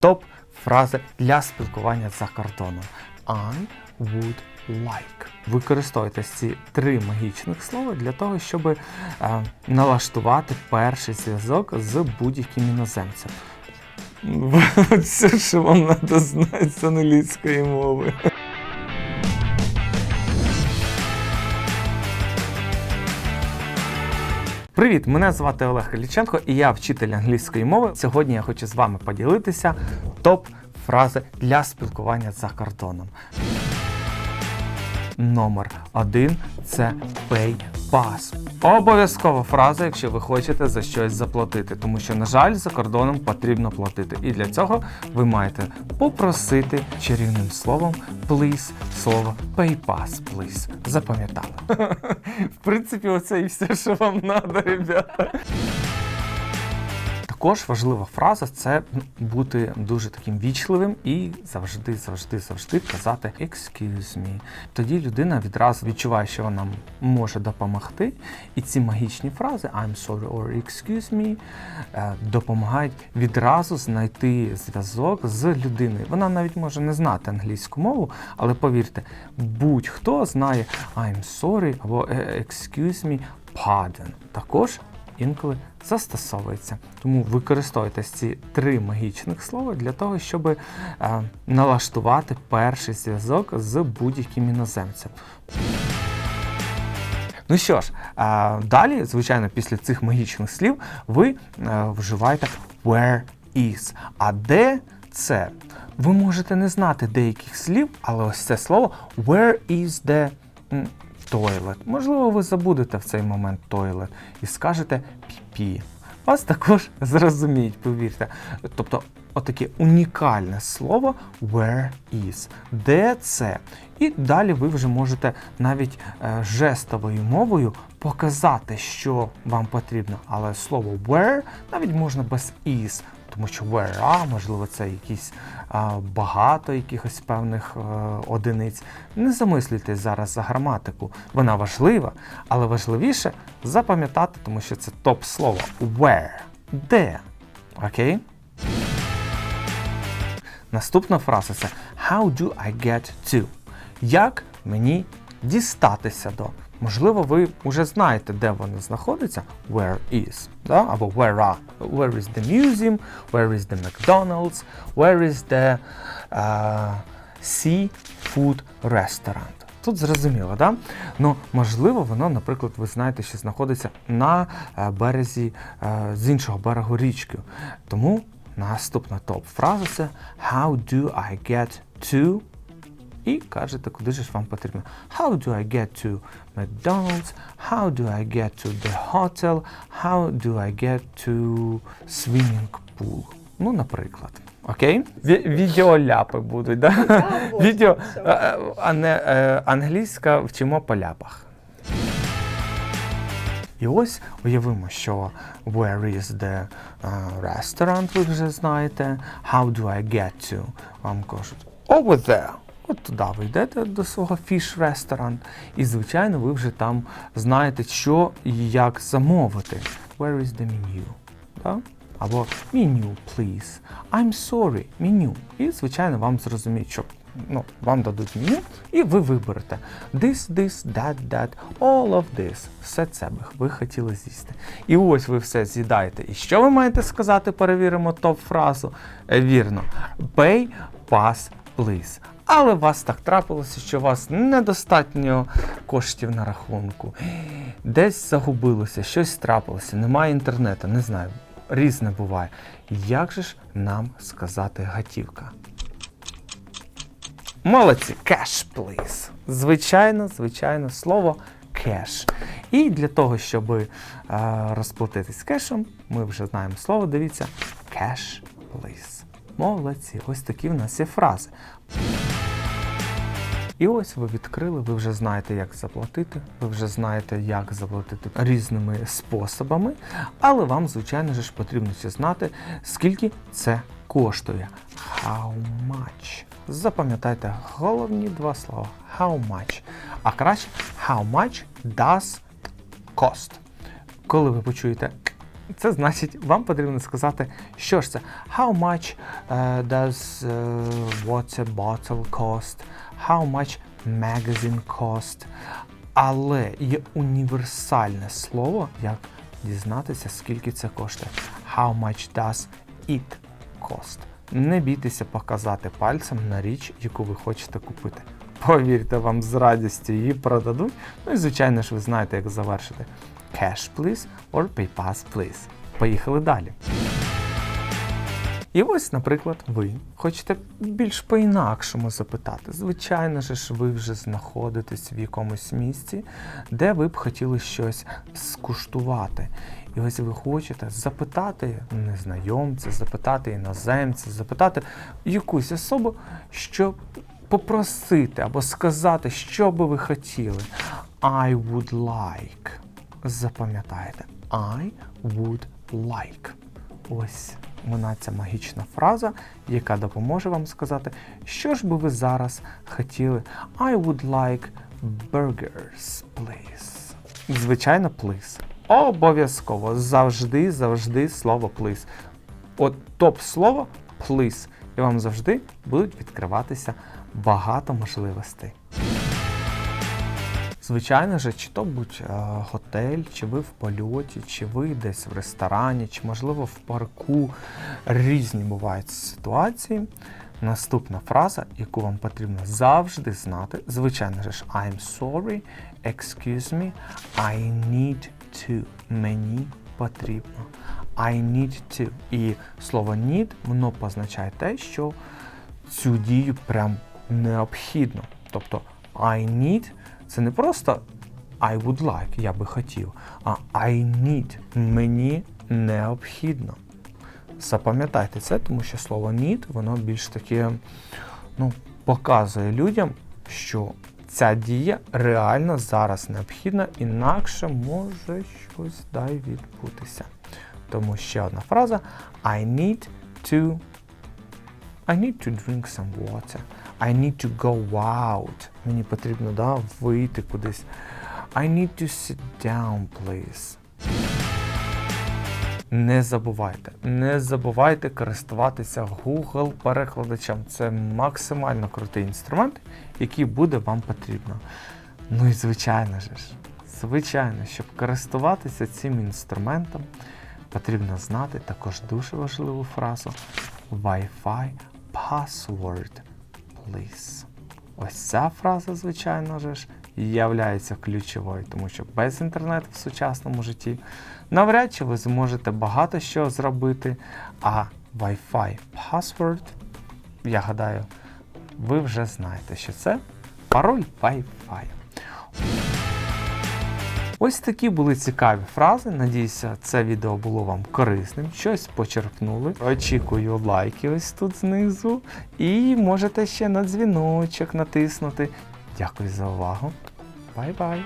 топ фрази для спілкування за кордоном. I would like. Використовуйте ці три магічних слова для того, щоб е, налаштувати перший зв'язок з будь-яким іноземцем. Все, що вам треба знати з англійської мови. Привіт, мене звати Олег Каліченко і я вчитель англійської мови. Сьогодні я хочу з вами поділитися топ фрази для спілкування за кордоном. Номер один це pay pass. Обов'язкова фраза, якщо ви хочете за щось заплатити, тому що, на жаль, за кордоном потрібно платити. І для цього ви маєте попросити чарівним словом please слово pay pass, please. Запам'ятали. В принципі, оце і все, що вам треба, ребята. Також важлива фраза це бути дуже таким вічливим і завжди, завжди, завжди казати excuse me. Тоді людина відразу відчуває, що вона може допомогти. І ці магічні фрази I'm sorry or excuse me е, допомагають відразу знайти зв'язок з людиною. Вона навіть може не знати англійську мову, але повірте, будь-хто знає I'm sorry або excuse me, pardon. Також інколи застосовується. Тому використовуйте ці три магічних слова для того, щоб е, налаштувати перший зв'язок з будь-яким іноземцем. Ну що ж, е, далі, звичайно, після цих магічних слів ви е, вживаєте where is. А де це? Ви можете не знати деяких слів, але ось це слово where is the toilet. Можливо, ви забудете в цей момент toilet і скажете пі-пі. Вас також зрозуміють, повірте. Тобто, отаке унікальне слово where is. Де це? І далі ви вже можете навіть е, жестовою мовою показати, що вам потрібно. Але слово where навіть можна без is. Тому що where можливо, це якісь а, багато якихось певних е, одиниць. Не замислюйтесь зараз за граматику. Вона важлива, але важливіше запам'ятати, тому що це топ слово where. Де. Окей? Наступна фраза це How do I get to? Як мені дістатися до? Можливо, ви вже знаєте, де вони знаходяться. Where is, да? або where are. Where is the museum, where is the McDonald's, where is the uh, seafood restaurant. Тут зрозуміло, да? Ну, можливо, воно, наприклад, ви знаєте, що знаходиться на е, березі е, з іншого берегу річки. Тому наступна топ-фраза це How do I get to і кажете, куди ж вам потрібно. How do I get to McDonald's? How do I get to the hotel? How do I get to swimming pool? Ну, наприклад. Окей? Ві- відеоляпи будуть, да? Відео, е, е, а не е, англійська вчимо по ляпах. І ось уявимо, що where is the uh, restaurant, ви вже знаєте. How do I get to? Вам кажуть over there. От туди ви йдете до свого restaurant, і, звичайно, ви вже там знаєте, що і як замовити. Where is the menu? Да? Або menu, please. I'm sorry, menu. І, звичайно, вам зрозуміють, що ну, вам дадуть меню, і ви виберете this, this, that, that, all of this. Все це би ви хотіли з'їсти. І ось ви все з'їдаєте. І що ви маєте сказати? Перевіримо топ-фразу. Е, Вірно. Pay, pass, please. Але вас так трапилося, що у вас недостатньо коштів на рахунку. Десь загубилося, щось трапилося, немає інтернету, не знаю. Різне буває. Як же ж нам сказати гатівка? Молодці, cash, please. Звичайно, звичайно, слово кеш. І для того, щоб е, розплатитись кешем, ми вже знаємо слово, дивіться, cash, please. Молодці, ось такі в нас є фрази. І ось ви відкрили, ви вже знаєте, як заплатити, ви вже знаєте, як заплатити різними способами, але вам, звичайно ж, потрібно ще знати, скільки це коштує. How much? Запам'ятайте головні два слова. How much. А краще how much does cost. Коли ви почуєте Це значить, вам потрібно сказати, що ж це. How much uh, does uh, water bottle cost? How much magazine cost? Але є універсальне слово, як дізнатися, скільки це коштує. How much does it cost? Не бійтеся показати пальцем на річ, яку ви хочете купити. Повірте, вам з радістю її продадуть. Ну і звичайно ж, ви знаєте, як завершити. Cash, please, or PayPass, please. Поїхали далі. І ось, наприклад, ви хочете більш по-інакшому запитати. Звичайно ж, ви вже знаходитесь в якомусь місці, де ви б хотіли щось скуштувати. І ось ви хочете запитати незнайомця, запитати іноземця, запитати якусь особу, щоб попросити або сказати, що би ви хотіли. I would like. Запам'ятайте. I would like. Ось вона ця магічна фраза, яка допоможе вам сказати, що ж би ви зараз хотіли. I would like burgers, please. Звичайно, please. Обов'язково. Завжди, завжди слово please. От топ-слово please. І вам завжди будуть відкриватися багато можливостей. Звичайно ж, чи то будь е, готель, чи ви в польоті, чи ви десь в ресторані, чи можливо в парку. Різні бувають ситуації. Наступна фраза, яку вам потрібно завжди знати, звичайно ж, I'm sorry, excuse me, I need to. Мені потрібно. I need to. І слово need, воно позначає те, що цю дію прям необхідно. Тобто I need це не просто I would like, я би хотів, а I need мені необхідно. Запам'ятайте це, тому що слово need, воно більш таке ну, показує людям, що ця дія реально зараз необхідна, інакше може щось дай відбутися. Тому ще одна фраза: I need to I need to drink some water. I need to go out. Мені потрібно да, вийти кудись. I need to sit down, please. Не забувайте, не забувайте користуватися Google перекладачем. Це максимально крутий інструмент, який буде вам потрібно. Ну і звичайно ж, звичайно, щоб користуватися цим інструментом, потрібно знати також дуже важливу фразу Wi-Fi password, please. Ось ця фраза, звичайно ж, являється ключовою, тому що без інтернету в сучасному житті навряд чи ви зможете багато що зробити. А Wi-Fi password, я гадаю, ви вже знаєте, що це пароль Wi-Fi. Ось такі були цікаві фрази. Надіюся, це відео було вам корисним. Щось почерпнули. Очікую лайки ось тут знизу. І можете ще на дзвіночок натиснути. Дякую за увагу. Бай-бай!